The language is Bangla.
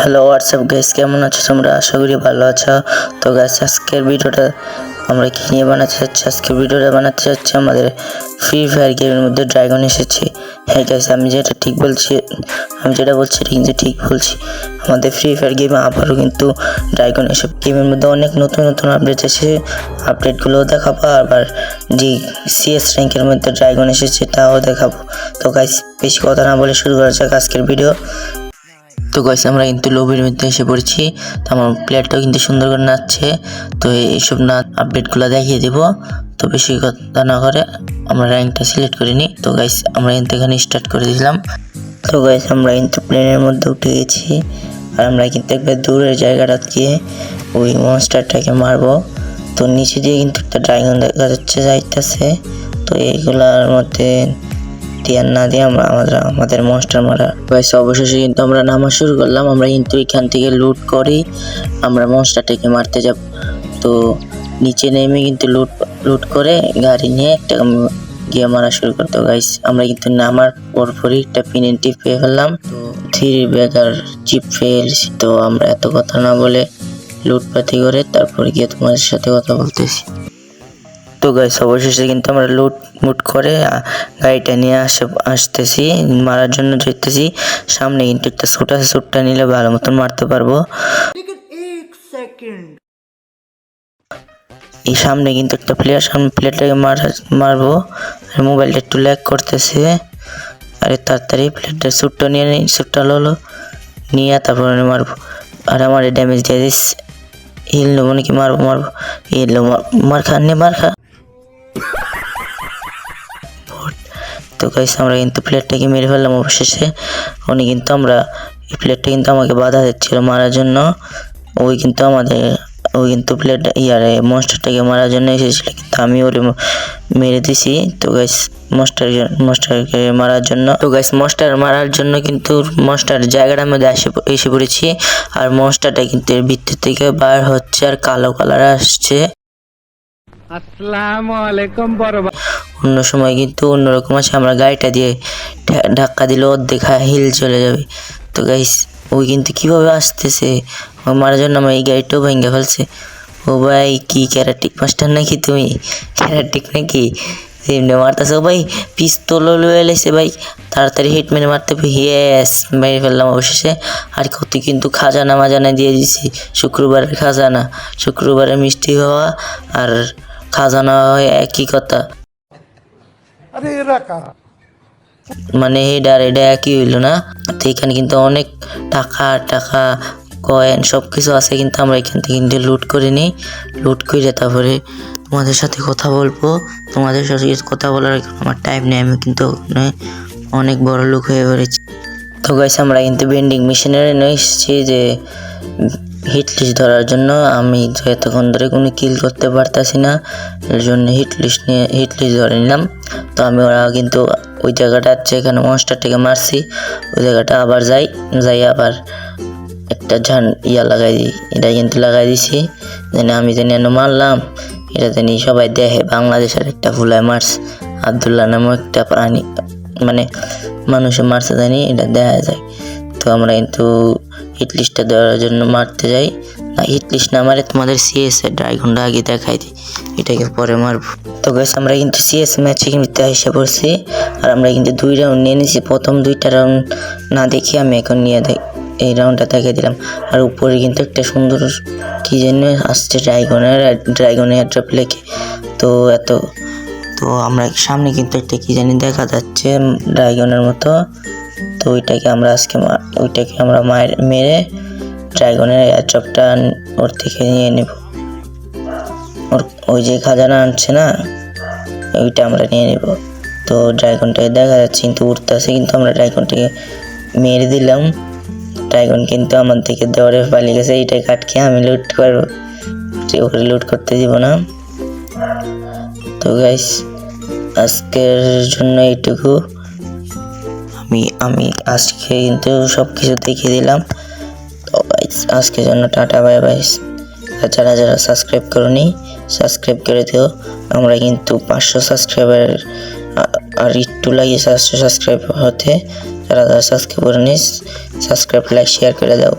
হ্যালো হোয়াটসঅ্যাপ গ্যাস কেমন আছো তোমরা? আশা করি ভালো আছো। তো গ্যাস আজকের ভিডিওটা আমরা কি নিয়ে বানাতে চাচ্ছি আজকের ভিডিওটা বানাতে চাচ্ছি আমাদের ফ্রি ফায়ার গেমের মধ্যে ড্রাগন এসেছে। হ্যাঁ গ্যাস আমি যেটা ঠিক বলছি, আমি যেটা বলছি এটা কিন্তু ঠিক বলছি, আমাদের ফ্রি ফায়ার গেমে আবারও কিন্তু ড্রাগন এসব গেমের মধ্যে অনেক নতুন নতুন আপডেট এসেছে। আপডেটগুলোও দেখাবো, আবার যে সিএস র্যাঙ্কের মধ্যে ড্রাগন এসেছে, তাও দেখাবো। তো গাইস বেশি কথা না বলে শুরু করা যাক আজকের ভিডিও। তো গাইস আমরা কিন্তু লবির মধ্যে এসে পড়েছি। তো আমার প্লেয়ারটাও কিন্তু সুন্দর করে নাচছে। তো এইসব না আপডেটগুলো দেখিয়ে দিব। তো বেশি কথা না করে আমরা র্যাঙ্কটা সিলেক্ট করে নিই। তো গাইস আমরা কিন্তু এখানে স্টার্ট করে দিলাম। তো গাইস আমরা কিন্তু প্লেনের মধ্যে উঠে গেছি। আর আমরা কিন্তু একবার দূরের জায়গাটা গিয়ে ওই মনস্টারটাকে মারবো। তো নিচে দিয়ে কিন্তু একটা ড্রাগন দেখা যাচ্ছে, যাইতেছে। তো এইগুলার মধ্যে টিয়ার না দিয়ে আমরা আমাদের আমাদের মনস্টার মারা গাইস অবশেষে কিন্তু আমরা নামা শুরু করলাম, আমরা কিন্তু এখান থেকে লুট করেই আমরা মনস্টারটাকে মারতে যাব। তো নিচে নেমে কিন্তু লুট লুট করে গাড়ি নিয়ে একটা গিয়ে মারা শুরু করতো। গাইস আমরা কিন্তু নামার পরপরই একটা পিনেন্টি পেয়ে ফেললাম। তো থ্রি ব্যাগার চিপ ফেলছি তো আমরা এত কথা না বলে লুটপাতি করে তারপর গিয়ে তোমাদের সাথে কথা বলতেছি। তো গাইস অবশেষে কিন্তু আমরা লুট মুট করে গাড়িটা নিয়ে আসে আসতেছি মারার জন্য যেতেছি। সামনে কিন্তু একটা ছোট আছে ছোটটা নিলে ভালো মতন মারতে পারব। এই সামনে কিন্তু একটা প্লেয়ার সামনে প্লেয়ারটাকে মার মারবো। আর মোবাইলটা একটু ল্যাগ করতেছে। আরে তাড়াতাড়ি প্লেয়ারটা স্যুটটা নিয়ে নিই স্যুটটা হলো নিয়ে তারপরে মারবো। আর আমার ড্যামেজ দিয়ে দিস। হিল নেব নাকি মারবো মারবো। হিল মার খা নে মার খা। তো গাইস আমরা কিন্তু প্লেটটাকে মেরে ফেললাম অবশেষে। উনি কিন্তু আমরা, এই প্লেটটা কিন্তু আমাকে বাধা দিচ্ছিল মারার জন্য। ওই কিন্তু আমাদের, ওই কিন্তু প্লেট, ইয়ারে মনস্টারটাকে মারার জন্য এসেছিল। কিন্তু আমি ওরে মেরে দিছি। তো গাইস মনস্টার মনস্টারকে মারার জন্য। তো গাইস মনস্টার মারার জন্য কিন্তু মনস্টার জায়গাটার মধ্যে এসে এসে পড়েছি। আর মনস্টারটা কিন্তু এর ভিতর থেকে বার হচ্ছে আর কালো কালার আসছে। আসসালামু আলাইকুম বড়। অন্য সময় কিন্তু অন্যরকম আছে। আমরা গাড়িটা দিয়ে ধাক্কা দিলে অর্ধেক হিল চলে যাবে। তো গাইস ওই কিন্তু কীভাবে আসতেছে? ও মারার জন্য আমার এই গাড়িটাও ভেঙে ফেলছে। ও ভাই, কি ক্যারাটিক মাস্টার নাকি তুমি? ক্যারাটিক নাকি? এমনি মারতেছে। ও ভাই পিস্তল এলেছে ভাই। তাড়াতাড়ি হিট মেরে মারতে ইয়েস মেরে ফেললাম অবশেষে। আর কত কিন্তু খাজানা মাজানা দিয়ে দিছি শুক্রবারের খাজানা। শুক্রবারে মিষ্টি হওয়া আর খাজানা হয় একই কথা। আরে এরা কারা? মানে এটা একই হইল না? তো এখানে কিন্তু অনেক টাকা টাকা কয়েন সব কিছু আছে, কিন্তু আমরা এখান থেকে কিন্তু লুট করে নিই। লুট করে তারপরে তোমাদের সাথে কথা বলব। তোমাদের সাথে কথা বলার আমার টাইম নেই, আমি কিন্তু অনেক বড় লোক হয়ে পড়েছি। তো গাইস আমরা কিন্তু বেন্ডিং মেশিনারি নিয়ে এসেছি যে হিট লিস্ট ধরার জন্য। আমি এতক্ষণ ধরে কোনো কিল করতে পারতাছি না, এর জন্য হিট লিস্ট নিয়ে হিট লিস্ট ধরে নিলাম। তো আমি ওরা কিন্তু ওই জায়গাটা যেখানে মনস্টারটাকে মারছি। ওই জায়গাটা আবার যাই যাই আবার একটা ঝান ইয়া লাগাই দিই, এটা কিন্তু লাগাই দিছি। যেন আমি যেন এনে মারলাম, এটা জানি সবাই দেখে। বাংলাদেশের একটা ফুলায় মারস আবদুল্লাহ নামক একটা প্রাণী মানে মানুষে মারছে জানি, এটা দেখা যায়। তো আমরা কিন্তু হিট লিস্টটা দেওয়ার জন্য মারতে যাই। হিট না মারে তোমাদের সিএস এর ড্রাগনটা আগে দেখাই দিই। এটাকে পরে মারবো। তো গাইস আমরা কিন্তু সিএস ম্যাচে কিন্তু এসে পড়ছি। আর আমরা কিন্তু দুই রাউন্ড নিয়ে নিয়েছি প্রথম দুইটা রাউন্ড না দেখি আমি এখন নিয়ে দেখ এই রাউন্ডটা দেখিয়ে দিলাম। আর উপরে কিন্তু একটা সুন্দর কি যেন আসছে ড্রাগনের ড্রাগনের একটা লেখে। তো এত তো আমরা সামনে কিন্তু একটা কি জানি দেখা যাচ্ছে ড্রাইগনের মতো। তো ওইটাকে আমরা আজকে ওইটাকে আমরা মেরে ড্রাগনের এয়ারচপটা ওর থেকে নিয়ে নেব। ওর ওই যে খাজানা আনছে না, ওইটা আমরা নিয়ে নেব। তো ড্রাগনটাকে দেখা যাচ্ছে কিন্তু উঠতেছে কিন্তু আমরা ড্রাগনটাকে মেরে দিলাম। ড্রাগন কিন্তু আমার থেকে দৌড়ে পালিয়ে গেছে, এইটাই কাটকে আমি লুট করব। ওকে লুট করতে দিব না। তো গাইস আজকের জন্য এইটুকু। আমি আমি আজকে কিন্তু সব কিছু দেখিয়ে দিলাম। আজকের জন্য টাটা বাই বাই আর যারা যারা সাবস্ক্রাইব করনি সাবস্ক্রাইব করে দিও। আমরা কিন্তু পাঁচশো সাবস্ক্রাইবার আর একটু লাগে সাতশো সাবস্ক্রাইব হতে। যারা যারা সাবস্ক্রাইব করে নিস সাবস্ক্রাইব লাইক শেয়ার করে দাও।